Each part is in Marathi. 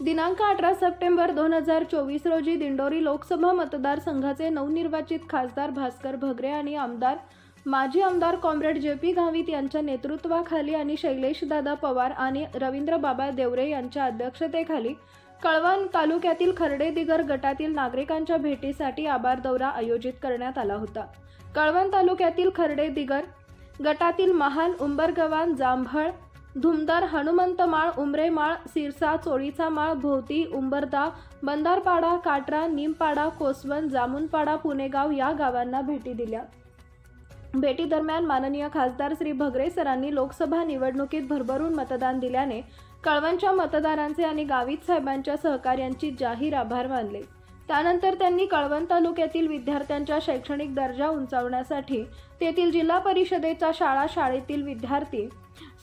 दिनांक अठरा सप्टेंबर दोन हजार चोवीस रोजी दिंडोरी लोकसभा मतदारसंघाचे नवनिर्वाचित खासदार भास्कर भगरे आणि आमदार माजी आमदार कॉम्रेड जे पी गावित यांच्या नेतृत्वाखाली आणि शैलेश दादा पवार आणि रवींद्र बाबा देवरे यांच्या अध्यक्षतेखाली कळवण तालुक्यातील खर्डे दिगर गटातील नागरिकांच्या भेटीसाठी आभार दौरा आयोजित करण्यात आला होता. कळवण तालुक्यातील खर्डे दिगर गटातील महाल उंबरगव्हाण जांभळ धुमदार हनुमंतमाळ उमरेमाळ सिरसा चोळीचा माळ भोवती उंबरदा बंदारपाडा काटरा निमपाडा कोसवन जामुनपाडा पुणेगाव या गावांना भेटी दिल्या. भेटीदरम्यान माननीय खासदार श्री भगरे सरांनी लोकसभा निवडणुकीत भरभरून मतदान दिल्याने कळवणच्या मतदारांचे आणि गावित साहेबांच्या सहकार्यांची जाहीर आभार मानले. त्यानंतर त्यांनी कळवण तालुक्यातील विद्यार्थ्यांच्या शैक्षणिक दर्जा उंचावण्यासाठी तेथील जिल्हा परिषदेच्या शाळा शाळेतील विद्यार्थी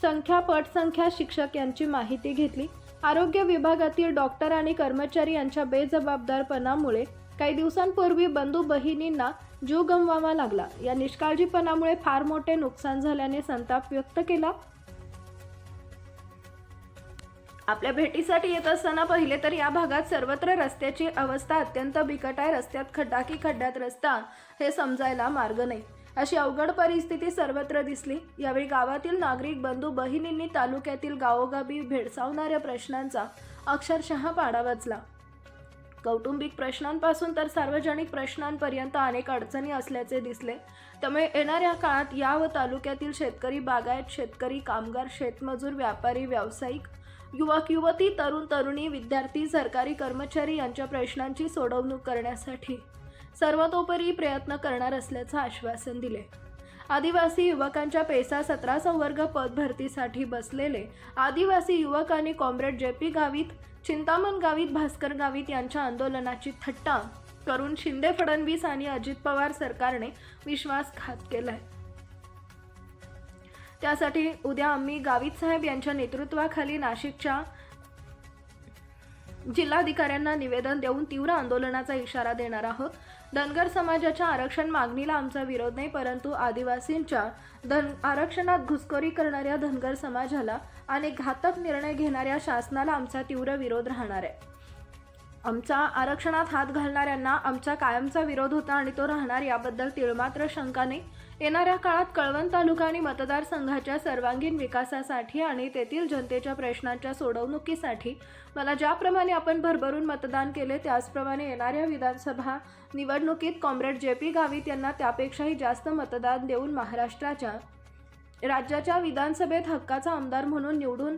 संख्या पटसंख्या शिक्षक यांची माहिती घेतली. आरोग्य विभागातील डॉक्टर आणि कर्मचारी यांच्या बेजबाबदारपणामुळे काही दिवसांपूर्वी बंधू बहिणींना जीव गमवावा लागला. या निष्काळजीपणामुळे फार मोठे नुकसान झाल्याने संताप व्यक्त केला. आपल्या भेटीसाठी येत असताना पहिले तर या भागात सर्वत्र रस्त्याची अवस्था अत्यंत बिकट आहे. रस्त्यात खड्डा की खड्ड्यात रस्ता हे समजायला मार्ग नाही. अशी अवघड परिस्थिती सर्वत्र दिसली. यावेळी गावातील नागरिक बंधू बहिणींनी तालुक्यातील गावोगावी भेडसावणाऱ्या प्रश्नांचा अक्षरशः पाडा वाचला कौटुंबिक प्रश्नांपासून तर सार्वजनिक प्रश्नांपर्यंत अनेक अडचणी असल्याचे दिसले. त्यामुळे येणाऱ्या काळात या व तालुक्यातील शेतकरी बागायत शेतकरी कामगार शेतमजूर व्यापारी व्यावसायिक युवक युवती तरुण तरुणी विद्यार्थी सरकारी कर्मचारी यांच्या प्रश्नांची सोडवणूक करण्यासाठी सर्वतोपरी प्रयत्न करणार असल्याचं आश्वासन दिले. आदिवासी युवकांच्या पेसा सतरा संवर्ग पद भरतीसाठी बसलेले आदिवासी युवक आणि comrade J P Gavit Chintaman Gavit Bhaskar Gavit यांच्या आंदोलनाची थट्टा करून शिंदे फडणवीस आणि अजित पवार सरकारने विश्वासघात केलाय. त्यासाठी उद्या आम्ही गावित साहेब यांच्या नेतृत्वाखाली नाशिकच्या जिल्हाधिकाऱ्यांना निवेदन देऊन तीव्र आंदोलनाचा इशारा देणार आहोत. धनगर समाजाच्या आरक्षण मागणीला आमचा विरोध नाही परंतु आदिवासींच्या धन आरक्षणात घुसखोरी करणाऱ्या धनगर समाजाला आणि घातक निर्णय घेणाऱ्या शासनाला आमचा तीव्र विरोध राहणार आहे. आमचा आरक्षणात हात घालणाऱ्यांना आमचा कायमचा विरोध होता आणि तो राहणार याबद्दल तिळमात्र शंका नाही येणाऱ्या काळात कळवण तालुका आणि मतदारसंघाच्या सर्वांगीण विकासासाठी आणि तेथील जनतेच्या प्रश्नांच्या सोडवणुकीसाठी मला ज्याप्रमाणे आपण भरभरून मतदान केले त्याचप्रमाणे येणाऱ्या विधानसभा निवडणुकीत कॉम्रेड जे पी गावित यांना त्यापेक्षाही जास्त मतदान देऊन महाराष्ट्राच्या राज्याच्या विधानसभेत हक्काचा आमदार म्हणून निवडून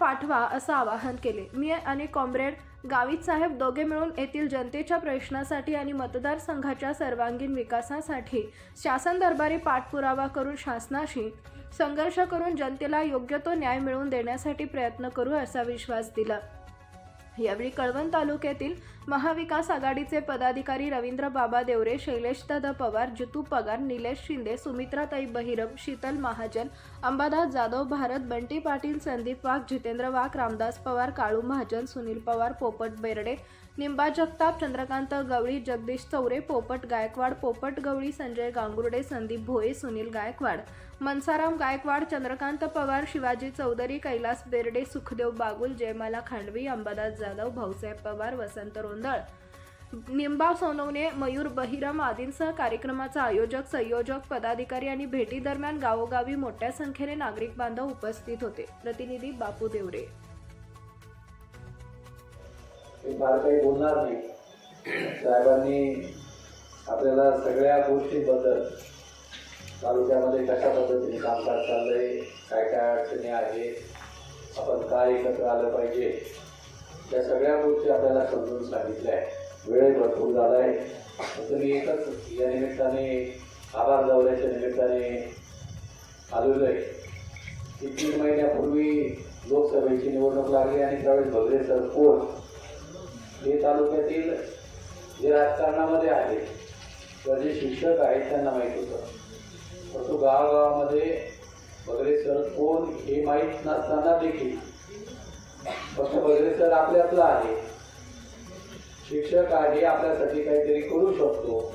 पाठवा असं आवाहन केले. मी आणि कॉम्रेड गावित साहेब दोघे मिळून येथील जनतेच्या प्रश्नासाठी आणि मतदारसंघाच्या सर्वांगीण विकासासाठी शासन दरबारी पाठपुरावा करून शासनाशी संघर्ष करून जनतेला योग्य तो न्याय मिळवून देण्यासाठी प्रयत्न करू असा विश्वास दिला. यावेळी कळवण तालुक्यातील महाविकास आघाडीचे पदाधिकारी रवींद्र बाबा देवरे शैलेश दादा पवार जितू पगार निलेश शिंदे सुमित्राताई बहिरम शीतल महाजन अंबादास जाधव भारत बंटी पाटील संदीप वाघ जितेंद्र वाघ रामदास पवार काळू महाजन सुनील पवार पोपट बेर्डे निंबा जगताप चंद्रकांत गवळी जगदीश चौरे पोपट गायकवाड पोपट गवळी संजय गांगुर्डे संदीप भोये सुनील गायकवाड मनसाराम गायकवाड चंद्रकांत पवार शिवाजी चौधरी कैलास बेर्डे सुखदेव बागुल जयमाला खांडवी अंबादास जाधव भाऊसाहेब पवार वसंत रोंदळ. निंबाव सोनवणे मयूर बहिरम आदींसह कार्यक्रमाचा आयोजक संयोजक पदाधिकारी आणि भेटी दरम्यान गावोगावी मोठ्या संख्येने नागरिक बांधव उपस्थित होते. प्रतिनिधी बापू देवरे. बोलणार नाही. साहेबांनी आपल्याला सगळ्या गोष्टींबद्दल तालुक्यामध्ये कशा पद्धतीने कामकाज चाललंय काय काय अडचणी आहे आपण काय एकत्र आलं पाहिजे या सगळ्या गोष्टी आपल्याला समजून सांगितल्या आहेत. वेळ भरपूर झाला आहे तर मी एकच या निमित्ताने आभार जावल्याच्या निमित्ताने आलेलो आहे की तीन महिन्यापूर्वी लोकसभेची निवडणूक लागली आणि त्यावेळेस भगरे सर कोण? हे तालुक्यातील जे राजकारणामध्ये आहेत किंवा जे शिक्षक आहेत त्यांना माहीत होतं. परंतु गावागावामध्ये वगैरे सर कोण हे माहीत नसताना देखील फक्त वगैरे सर आपल्यातला आहे शिक्षक आहे आपल्यासाठी काहीतरी करू शकतो.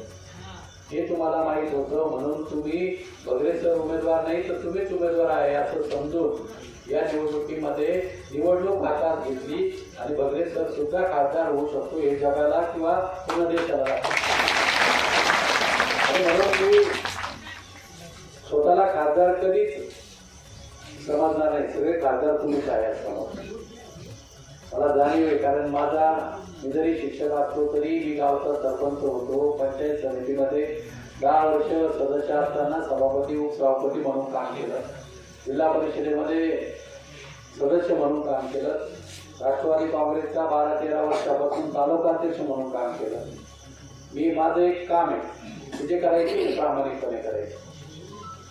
हे तुम्हाला माहीत होतं म्हणून तुम्ही वगैरे सर उमेदवार नाही तर तुम्हीच उमेदवार आहे असं समजून या निवडणुकीमध्ये निवडणूक हातात घेतली आणि बगरे सर सुद्धा खासदार होऊ शकतो हे जगाला किंवा पूर्ण देशाला. आणि म्हणून मी स्वतःला खासदार कधीच समजणार नाही. सगळे खासदार तुम्हीच आहे असं मला जाणीव आहे कारण माझा मी जरी शिक्षक असतो तरी मी गावचा सरपंच होतो पंचायत समितीमध्ये दहा वर्ष सदस्य असताना सभापती उपसभापती म्हणून काम केलं. जिल्हा परिषदेमध्ये सदस्य म्हणून काम केलं. राष्ट्रवादी काँग्रेसचा बारा तेरा वर्षापासून तालुकाध्यक्ष म्हणून काम केलं. मी माझं एक काम आहे म्हणजे जे करायचे ते प्रामाणिकपणे करायचे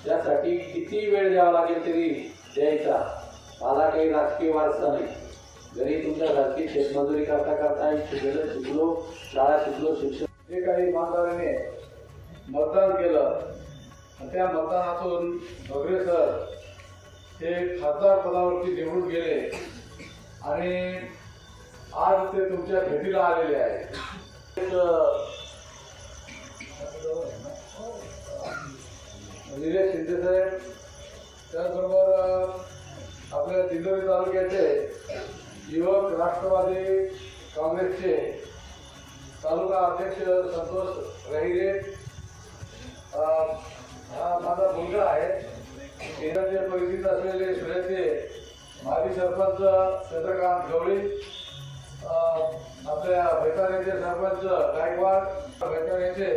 त्यासाठी किती वेळ द्यावा लागेल तरी द्यायचा. मला काही राजकीय वारसा नाही. घरी तुमच्या राजकीय शेतमजुरी करता करता शिकलो शिकलो शाळा शिकलो शिक्षण जे काही इमानदारीने मतदान केलं आणि त्या मतदानातून भगरे सर हे खासदार पदावरती निवडून गेले आणि आज ते तुमच्या भेटीला आलेले आहे निलेश शिंदे साहेब त्याचबरोबर आपल्या दिंडोरी तालुक्याचे युवक राष्ट्रवादी काँग्रेसचे तालुका अध्यक्ष संतोष रहिरे हा माझा मुलगा आहे. केंद्राचे परिचित असलेले सुरेचे माजी सरपंच चंद्रकांत गवळी आपल्या बैताऱ्याचे सरपंच गायकवाड बैताऱ्याचे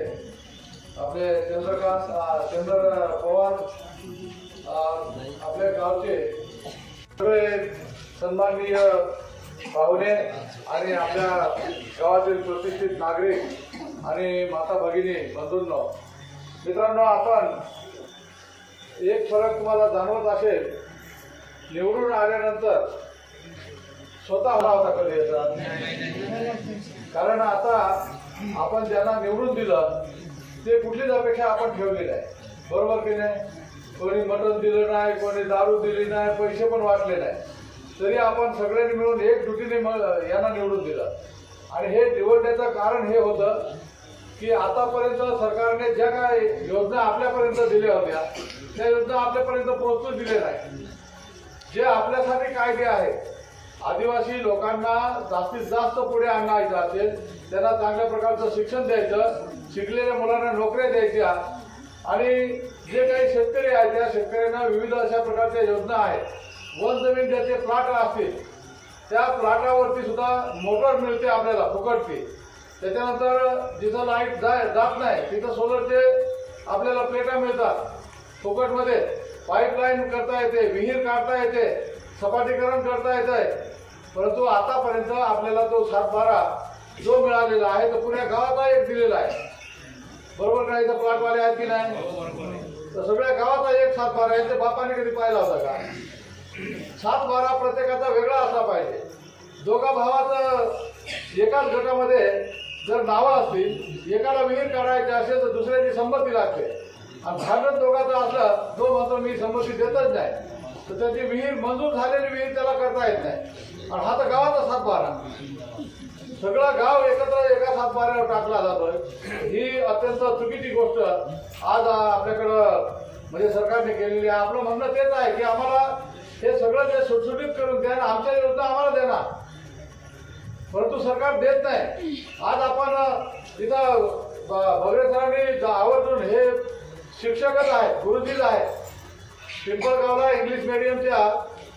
आपले चंद्रकांत चंद्र पवार आपल्या गावचे सगळे सन्माननीय पाहुणे आणि आपल्या गावातील प्रतिष्ठित नागरिक आणि माता भगिनी बंधूंनो मित्रांनो आपण एक फरक तुम्हाला जाणवत असेल निवडून आल्यानंतर स्वतः हवा होता कधी येतात कारण आता आपण ज्यांना निवडून दिलं ते कुठलीच अपेक्षा आपण ठेवलेली आहे बरोबर की नाही? कोणी मटण दिलं नाही कोणी दारू दिली नाही पैसे पण वाटले नाही. तरी आपण सगळ्यांनी मिळून एक दुटीने म- यांना निवडून दिलं. आणि हे निवडण्याचं कारण हे होतं की आतापर्यंत सरकारने ज्या काय योजना आपल्यापर्यंत दिल्या होत्या त्या योजना आपल्यापर्यंत पोहोचून दिल्या नाही. जे आपल्यासाठी कायदे आहेत आदिवासी लोकांना जास्तीत जास्त पुढे आणायचं असेल त्यांना चांगल्या प्रकारचं शिक्षण द्यायचं शिकलेल्या मुलांना नोकऱ्या द्यायच्या आणि जे काही शेतकरी आहेत त्या शेतकऱ्यांना विविध अशा प्रकारच्या योजना आहेत. वन जमीन ज्याचे प्लॉट असतील त्या प्लॉटावरती सुद्धा मोटर मिळते आपल्याला फुकटची. त्याच्यानंतर जिथं लाइट जाय जात नाही तिथं सोलरचे आपल्याला प्लेटा मिळतात. फुकटमध्ये पाईपलाईन करता येते विहीर काढता येते सपाटीकरण करता येते परंतु आतापर्यंत आपल्याला तो सातबारा जो मिळालेला आहे तो पुण्या गावाचा एक दिलेला आहे. बरोबर का इथं प्लॉटवाले आहेत की नाही? तर सगळ्या गावाचा एक सातबारा आहे ते बापाने कधी पाहिला होता का? सात बारा प्रत्येकाचा वेगळा असला पाहिजे. दोघा भावाचं एकाच गटामध्ये जर नावं असतील एकाला विहीर काढायची असेल तर दुसऱ्याची संमती लागते. आणि भांडण दोघाचं असलं तो म्हणतो मी संमती देतच नाही. तर त्याची विहीर मंजूर झालेली विहीर त्याला करता येत नाही. आणि हा तर गावाचा सातबारा. सगळं गाव एकत्र एका सातबाऱ्यावर टाकला जातोय. ही अत्यंत चुकीची गोष्ट. आज आपल्याकडं म्हणजे सरकारने केलेली आहे. आपलं म्हणणं तेच आहे की आम्हाला हे सगळं जे सुटसुटीत करून द्या आणि आमच्या योजना आम्हाला देणार. परंतु सरकार देत नाही. आज आपण तिथं भगरे सरांनी आवर्जून हे शिक्षकच आहेत गुरुजीच आहेत. पिंपळगावला इंग्लिश मिडियमच्या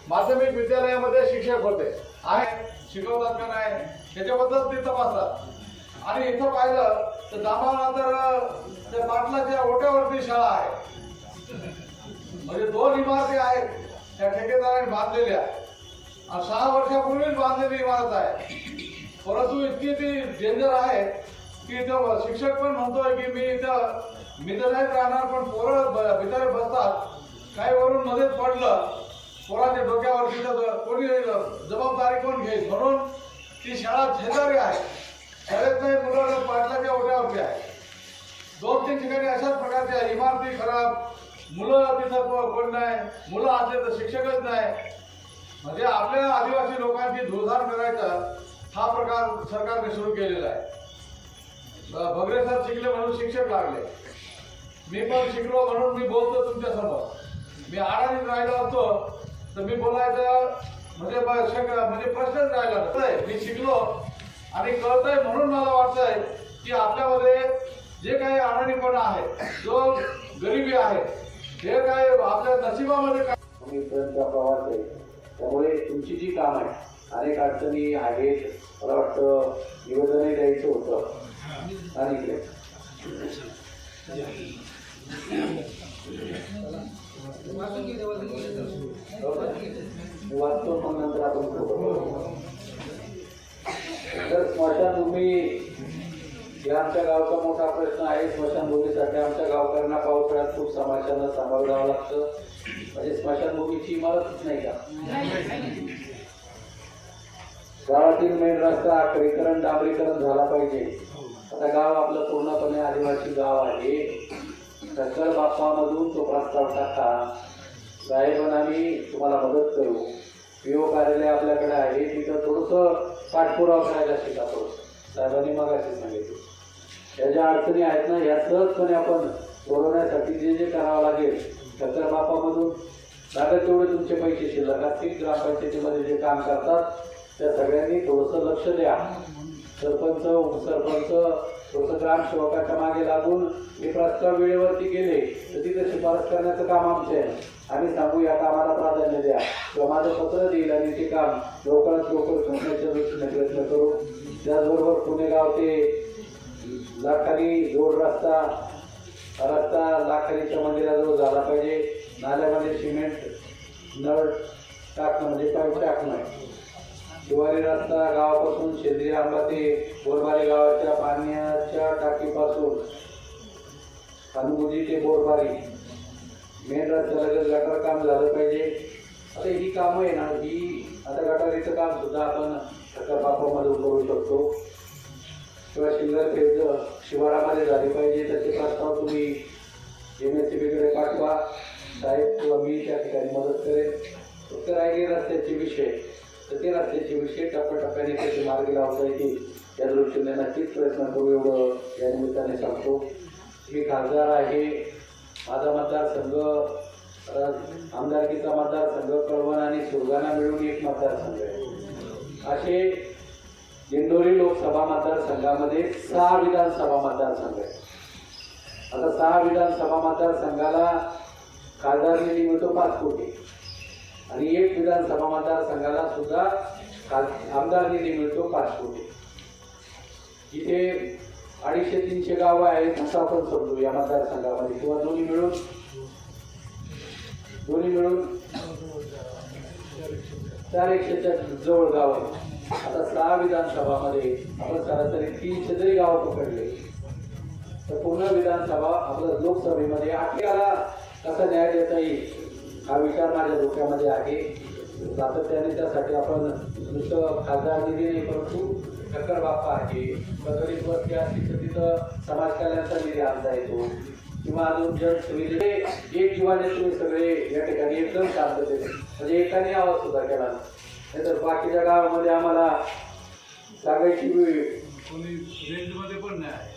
माध्यमिक विद्यालयामध्ये शिक्षक होते. आहे शिकवतात का नाही? त्याच्याबद्दल ते तपासतात. आणि इथं पाहिलं तर दामानंतर तर त्या पाटलाच्या ओट्यावरती शाळा आहे. म्हणजे दोन इमारती आहेत. त्या ठेकेदाराने बांधलेल्या सहा वर्षापूर्वीच बांधलेली इमारत आहे. परंतु इतकी ती डेंजर आहे की इथं शिक्षक पण म्हणतोय की मी इथं मी तर नाहीत राहणार पण पोरं ब- बिचारे बसतात. काही वरून मध्येच पडलं. पोराच्या डोक्यावर तिथं कोणी जबाबदारी कोण घेईल? म्हणून ती शाळा शेजारी आहे. शाळेत नाही मुलं पाटलाच्या ओट्यावरती आहे. दोन तीन ठिकाणी अशाच प्रकारच्या इमारती खराब मुलं तिथं कोण नाही मुलं असले तर शिक्षकच नाही. म्हणजे आपल्या आदिवासी लोकांची धुळधार करायचा हा प्रकार सरकारने सुरू केलेला आहे. भगरे सर शिकले म्हणून शिक्षक लागले. मी पण शिकलो म्हणून मी बोलतो तुमच्यासमोर. मी आडाणीत राहिलो असतो तर मी बोलायचं म्हणजे म्हणजे प्रश्नच राहिला नसतंय मी शिकलो आणि कळतंय म्हणून मला वाटतंय की आपल्यामध्ये जे काही अडाणीपणा आहे जो गरिबी आहे हे काय आपल्या नशिबामध्ये काय इथपर्यंतचा प्रवास आहे. त्यामुळे तुमची जी काम आहे अनेक अडचणी आहेत. मला वाटतं निवेदनही द्यायचं होतं. आणि इकडे. मी वाचतो मग नंतर आपण करू. तर स्मशानभूमी हे आमच्या गावचा मोठा प्रश्न आहे स्मशानभूमीसाठी आमच्या गावकऱ्यांना पावसाळ्यात खूप समाजाला सामोरं जावं लागतं. म्हणजे स्मशानभूमीची इमारतच नाही का? गावातील मेन रस्ता आखरीकरण डांबरीकरण झाला पाहिजे. आता गाव आपलं पूर्णपणे आदिवासी गाव आहे. सकल बाप्पामधून तो प्रस्ताव टाका. साहेबांना आम्ही तुम्हाला मदत करू. पीओ कार्यालय आपल्याकडे आहे तिथं थोडंसं पाठपुरावा करायला शिका थोडंसं. साहेबांनी मगाशी सांगितलं. या ज्या अडचणी आहेत ना या सहजपणे आपण सोडवण्यासाठी जे जे करावं लागेल त्याच्या बापामधून दादा तेवढे तुमचे पैसे शिल्लक असतील ग्रामपंचायतीमध्ये जे काम करतात त्या सगळ्यांनी थोडंसं लक्ष द्या. सरपंच उपसरपंच थोडंसं ग्रामसेवकाच्या मागे लागून हे प्रस्ताव वेळेवरती गेले तर तिथे शिफारस करण्याचं काम आमचं आहे. आम्ही सांगू या कामाला प्राधान्य द्या. किंवा माझं पत्र देईल आणि ते काम लवकरात लवकर करण्याच्या दृष्टीने प्रयत्न करू. त्याचबरोबर पुणे गाव ते लाखानी जोड रस्ता रस्ता लाखानीच्या मंदिराजवळ झाला पाहिजे. नाल्यामध्ये सिमेंट नळ टाकणं म्हणजे पाईप टाकणं शिवारी रस्ता गावापासून शेंद्री आंबा ते बोरबारी गावाच्या पाण्याच्या टाकीपासून अनुमती ते बोरबारी. मेन रस्त्याला गटर काम झालं पाहिजे. आता ही कामं आहे ना ही आता गटारीचं काम सुद्धा आपण सकाळ बापामधून करू शकतो. किंवा शिल्लक फेज शिवारामध्ये झाली पाहिजे त्याचे प्रस्ताव तुम्ही एम एस सी बीकडे पाठवा. साहेब किंवा मी त्या ठिकाणी मदत करेन. फक्त राहिले रस्त्याचे विषय. तर ते रस्त्याचे विषय टप्प्याटप्प्याने त्याचे मार्ग लावता येतील. या दृष्टीने नक्कीच प्रयत्न करू एवढं या निमित्ताने सांगतो. मी खासदार आहे. माझा मतदारसंघ आमदारकीचा मतदारसंघ कळवण आणि सुरगाणा मिळून एक मतदारसंघ आहे. असे दिंडोरी लोकसभा मतदारसंघामध्ये सहा विधानसभा मतदारसंघ आहे आता सहा विधानसभा मतदारसंघाला खासदार निधी मिळतो पाच कोटी. आणि एक विधानसभा मतदारसंघाला सुद्धा आमदार निधी मिळतो पाच कोटी. इथे अडीचशे तीनशे गावं आहेत असं आपण समजू या मतदारसंघामध्ये. किंवा दोन्ही मिळून. दोन्ही मिळून चार एकशेच्या जवळ गाव आहे विधानसभामध्ये आपण सरासरी तीनशे जरी गावं पकडले तर पूर्ण विधानसभा आपलं लोकसभेमध्ये आठव्याला कसा न्याय देता येईल हा विचार माझ्या डोक्यामध्ये आहे. सातत्याने त्यासाठी आपण नुसतं खासदार निधी नाही परंतु शंकर बाप्पा आहे. गरीब वस्ती असली तर तिथं समाज कल्याणचा निधी आणता येतो. किंवा अजून जर तुम्ही एक जीवाने तुम्ही सगळे या ठिकाणी एकदम शांततेने म्हणजे एकाने आवाज सुद्धा केला नाही. तर बाकीच्या गावामध्ये आम्हाला सांगायची वेळ. कोणी रेंजमध्ये पण नाही आहे.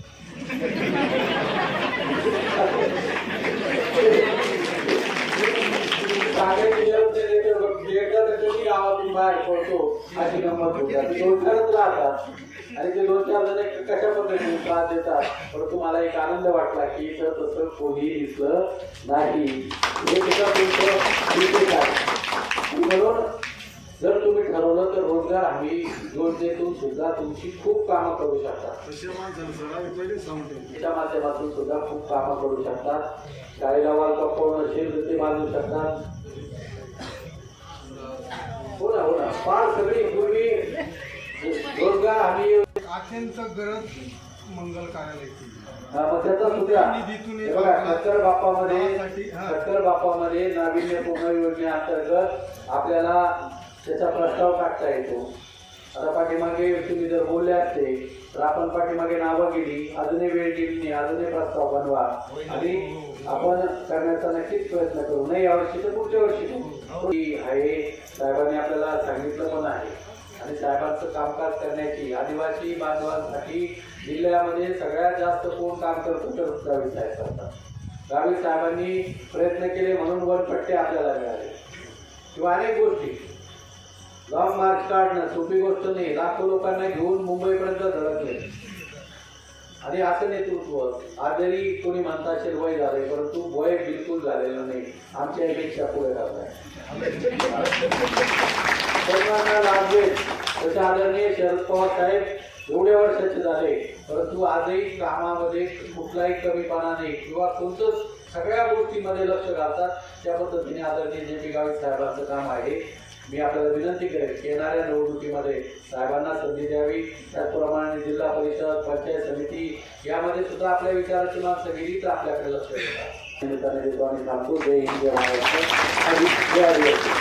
गावातून बाहेर पडतो अशी गंमत होतात दोन राहतात. आणि ते दोन चार जण कशा पद्धतीने त्रास देतात? परंतु मला एक आनंद वाटला की इथं तसं कोणी दिसलं नाही. हे म्हणून जर तुम्ही ठरवलं तर रोजगार हमी योजनेतून सुद्धा तुमची खूप कामं करू शकता त्याच्या माध्यमातून सुद्धा खूप कामं करू शकतात. शाळेला वाल कपवणं असेल ते बांधू शकतात. हो ना हो ना. फार सगळी पूर्वी रोजगार हमी अत्यंत गरज मंगल कार्यालय त्याचा सुद्धा. बघा खट्टर बाप्पामध्ये नाविन्यपूर्ण योजनेअंतर्गत आपल्याला त्याचा प्रस्ताव टाकता येतो. आता पाठीमागे तुम्ही जर बोलले असते तर आपण पाठीमागे नावं गेली अजूनही वेळ गेली नाही अजूनही प्रस्ताव बनवा. आणि आपण करण्याचा नक्कीच प्रयत्न करू. नाही यावर्षी तर पुढच्या वर्षी करू. ही. आहे साहेबांनी आपल्याला सांगितलं पण आहे. आणि साहेबांचं कामकाज करण्याची आदिवासी बांधवांसाठी जिल्ह्यामध्ये सगळ्यात जास्त कोण काम करतो तर गावी साहेब करतात. गावी साहेबांनी प्रयत्न केले म्हणून वनपट्टे आपल्याला मिळाले. किंवा अनेक गोष्टी. लॉंग मार्च काढणं सोपी गोष्ट नाही. लाखो लोकांना घेऊन मुंबईपर्यंत धडकले आणि असं नेतृत्व आज जरी कोणी म्हणता असेल वय झालंय परंतु वय बिलकुल झालेलं नाही. आमच्या अपेक्षा पुढे राहणार सर्वांना लाभले तसे आदरणीय शरद पवार साहेब एवढे वर्षाचे झाले परंतु आजही कामामध्ये कुठलाही कमीपणा नाही. किंवा कोणतंच सगळ्या गोष्टीमध्ये लक्ष घालतात. त्या पद्धतीने आदरणीय जे पी गावित साहेबांचं काम आहे मी आपल्याला विनंती करेल की येणाऱ्या निवडणुकीमध्ये साहेबांना संधी द्यावी. त्याचप्रमाणे जिल्हा परिषद पंचायत समिती यामध्ये सुद्धा आपल्या विचाराची माणसं गेली तर आपल्याकडे लक्ष देतात. निमित्ताने देतो आणि सांगतो जय हिंद जय महाराष्ट्र.